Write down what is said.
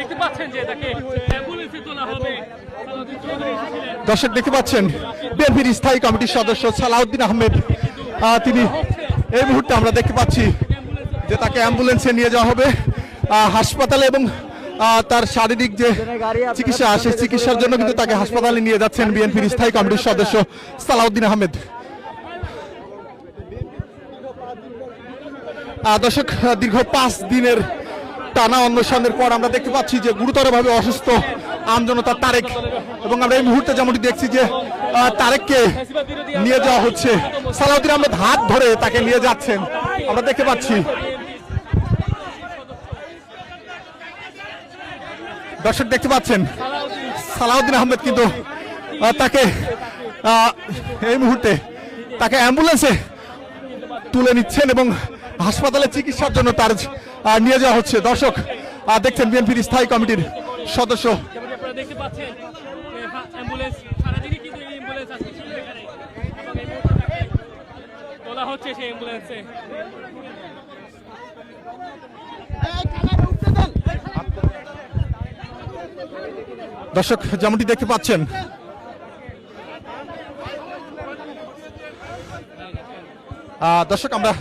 দেখতে পাচ্ছেন দর্শক দেখতে পাচ্ছেন, বিএনপির স্থায়ী কমিটির সদস্য সালাউদ্দিন আহমেদ। তিনি এই মুহূর্তে আমরা দেখতে পাচ্ছি যে তাকে অ্যাম্বুলেন্সে নিয়ে যাওয়া হবে। হাসপাতালে এবং তার শারীরিক যে চিকিৎসা আসে চিকিৎসার জন্য কিন্তু তাকে হাসপাতালে নিয়ে যাচ্ছেন বিএনপির স্থায়ী কমিটির সদস্য সালাউদ্দিন আহমেদ। দর্শক, দীর্ঘ পাঁচ দিনের টানা অন্বেষণের পর আমরা দেখতে পাচ্ছি যে গুরুতরভাবে অসুস্থ আমজনতা তারেক। এবং আমরা এই মুহূর্তে যেমনটি দেখছি যে তারেককে নিয়ে যাওয়া হচ্ছে। সালাউদ্দিন আহমেদ হাত ধরে তাকে নিয়ে যাচ্ছেন। আমরা দেখতে পাচ্ছি। দর্শক দেখতে পাচ্ছেন, সালাউদ্দিন আহমেদ কিন্তু তাকে এই মুহূর্তে তাকে অ্যাম্বুলেন্সে তুলে নিচ্ছেন এবং হাসপাতালে চিকিৎসার জন্য তার নিয়ে যাওয়া হচ্ছে। দর্শক দেখছেন বিএনপির স্থায়ী কমিটির সদস্য। দর্শক, যেমনটি দেখতে পাচ্ছেন দর্শক, আমরা